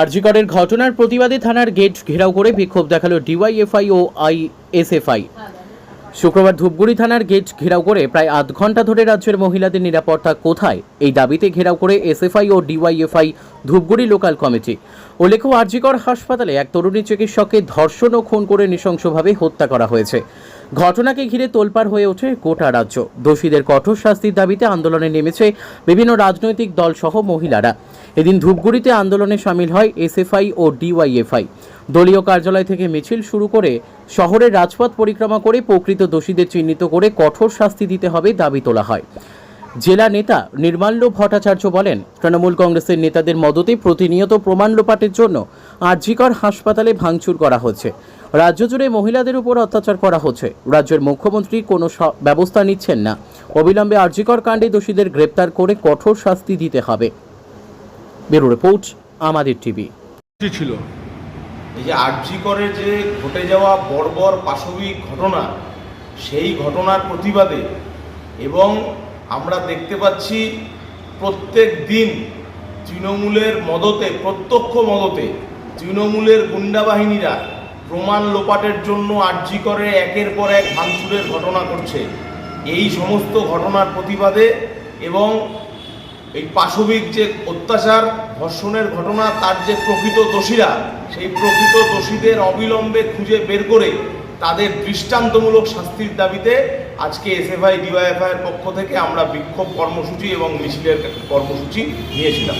আরজিকরের ঘটনার প্রতিবাদে থানার গেট ঘেরাও করে বিক্ষোভ দেখাল ডিওয়াইএফআই ও আইএসএফআই। শুক্রবার ধূপগুড়ি থানার গেট ঘেরাও করে প্রায় আধ ঘণ্টা ধরে রাজ্যের মহিলাদের নিরাপত্তা কোথায় এই দাবিতে ঘেরাও করে এসএফআই ও ডিওয়াইএফআই ধূপগুড়ি লোকাল কমিটি। উল্লেখ্য, আরজিকর হাসপাতালে এক তরুণী চিকিৎসককে ধর্ষণ ও খুন করে নৃশংসভাবে হত্যা করা হয়েছে। ঘটনাকে ঘিরে তোলপাড় হয়ে ওঠে গোটা রাজ্য। দোষীদের কঠোর শাস্তির দাবিতে আন্দোলনে নেমেছে বিভিন্ন রাজনৈতিক দল সহ মহিলারা। এদিন ধূপগুড়িতে আন্দোলনে সামিল হয় এসএফআই ও ডিওয়াইএফআই। দলীয় কার্যালয় থেকে মিছিল শুরু করে শহরের রাজপথ পরিক্রমা করে প্রকৃত দোষীদের চিহ্নিত করে কঠোর শাস্তি দিতে হবে দাবি তোলা হয়। জেলা নেতা নির্মাল্য ভট্টাচার্য বলেন, তৃণমূল কংগ্রেসের নেতাদের মদতে প্রতিনিয়ত প্রমাণ লোপাটের জন্য আরজিকর হাসপাতালে ভাঙচুর করা হচ্ছে। রাজ্য জুড়ে মহিলাদের উপর অত্যাচার করা হচ্ছে। রাজ্যের মুখ্যমন্ত্রী কোনো ব্যবস্থা নিচ্ছেন না। অবিলম্বে আরজিকর কাণ্ডে দোষীদের গ্রেপ্তার করে কঠোর শাস্তি দিতে হবে। ব্যুরো রিপোর্ট আমাদের টিভি। ছিল। এই যে আরজি করে যে ঘটে যাওয়া বর্বর পাশবিক ঘটনা সেই ঘটনার প্রতিবাদে এবং আমরা দেখতে পাচ্ছি প্রত্যেক দিন তৃণমূলের মদতে প্রত্যক্ষ মদতে তৃণমূলের গুন্ডা বাহিনীরা প্রমাণ লোপাটের জন্য আরজি করে একের পর এক ভাঙচুরের ঘটনা করছে এই সমস্ত ঘটনার প্রতিবাদে এবং এই পাশবিক যে অত্যাচার, ধর্ষণের ঘটনা, তার যে প্রকৃত দোষীরা, সেই প্রকৃত দোষীদের অবিলম্বে খুঁজে বের করে তাদের দৃষ্টান্তমূলক শাস্তির দাবিতে আজকে এসএফআই, ডিওয়াইএফআই এর পক্ষ থেকে আমরা বিক্ষোভ কর্মসূচি এবং মিছিলের কর্মসূচি নিয়েছিলাম।